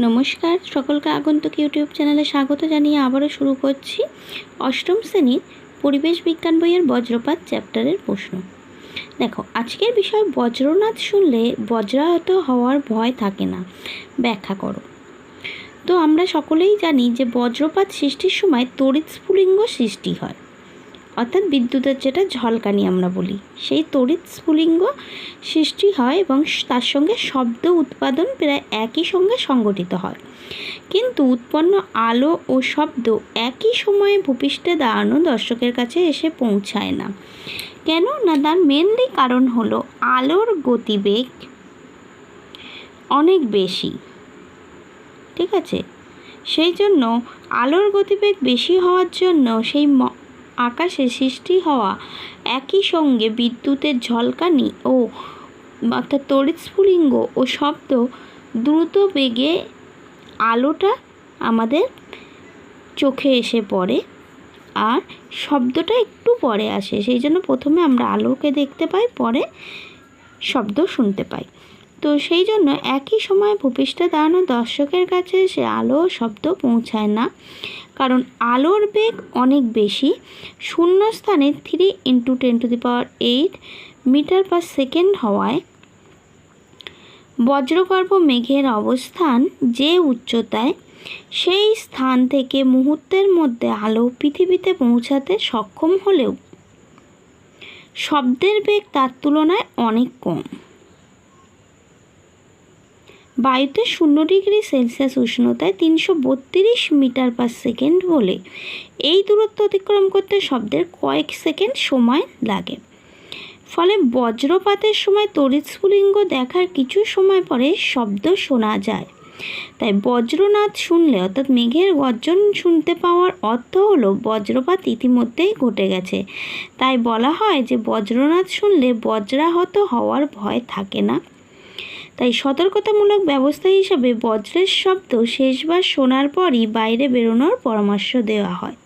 নমস্কার, সকলকে আগন্তুক ইউটিউব চ্যানেলে স্বাগত জানিয়ে আবারও শুরু করছি অষ্টম শ্রেণির পরিবেশ বিজ্ঞান বইয়ের বজ্রপাত চ্যাপ্টারের প্রশ্ন। দেখো, আজকের বিষয় বজ্রনাথ শুনলে বজ্রাহত হওয়ার ভয় থাকে না। ব্যাখ্যা করো। তো আমরা সকলেই জানি যে বজ্রপাত সৃষ্টির সময় তড়িৎ স্ফুলিঙ্গ সৃষ্টি হয়। অর্থাৎ বিদ্যুতের যেটা ঝলকানি আমরা বলি, সেই তড়িৎ স্ফুলিঙ্গ সৃষ্টি হয় এবং তার সঙ্গে শব্দ উৎপাদন প্রায় একই সঙ্গে সংগঠিত হয়। কিন্তু উৎপন্ন আলো ও শব্দ একই সময়ে ভূপৃষ্ঠে দাঁড়ানো দর্শকের কাছে এসে পৌঁছায় না। কেন? না, তার মেনলি কারণ হলো আলোর গতিবেগ অনেক বেশি। ঠিক আছে? সেই জন্য আলোর গতিবেগ বেশি হওয়ার জন্য সেই আকাশে সৃষ্টি হওয়া একই সঙ্গে বিদ্যুতের ঝলকানি ও অর্থাৎ তড়িৎ স্ফুলিঙ্গ ও শব্দ দ্রুত বেগে আলোটা আমাদের চোখে এসে পড়ে আর শব্দটা একটু পরে আসে। সেই জন্য প্রথমে আমরা আলোকে দেখতে পাই, পরে শব্দ শুনতে পাই। তো সেই জন্য একই সময় ভূপৃষ্ঠে দাঁড়ানো দর্শকের কাছে সে আলো শব্দ পৌঁছায় না। কারণ আলোর বেগ অনেক বেশি। শূন্য স্থানে three into ten to the power eight metre per second হওয়ায় বজ্রগর্ভ মেঘের অবস্থান যে উচ্চতায়, সেই স্থান থেকে মুহূর্তের মধ্যে আলো পৃথিবীতে পৌঁছাতে সক্ষম হলেও শব্দের বেগ তার তুলনায় অনেক কম। বায়ুতে শূন্য ডিগ্রি সেলসিয়াস উষ্ণতায় তিনশো বত্রিশ মিটার পার সেকেন্ড হলে এই দূরত্ব অতিক্রম করতে শব্দের কয়েক সেকেন্ড সময় লাগে। ফলে বজ্রপাতের সময় তড়িৎ স্ফুলিঙ্গ দেখার কিছু সময় পরে শব্দ শোনা যায়। তাই বজ্রনাথ শুনলে, অর্থাৎ মেঘের গর্জন শুনতে পাওয়ার অর্থ হলো বজ্রপাত ইতিমধ্যেই ঘটে গেছে। তাই বলা হয় যে বজ্রনাথ শুনলে বজ্রাহত হওয়ার ভয় থাকে না। তাই সতর্কতামূলক ব্যবস্থা হিসাবে বজ্রের শব্দ শেষবার শোনার পরই বাইরে বেরোনোর পরামর্শ দেওয়া হয়।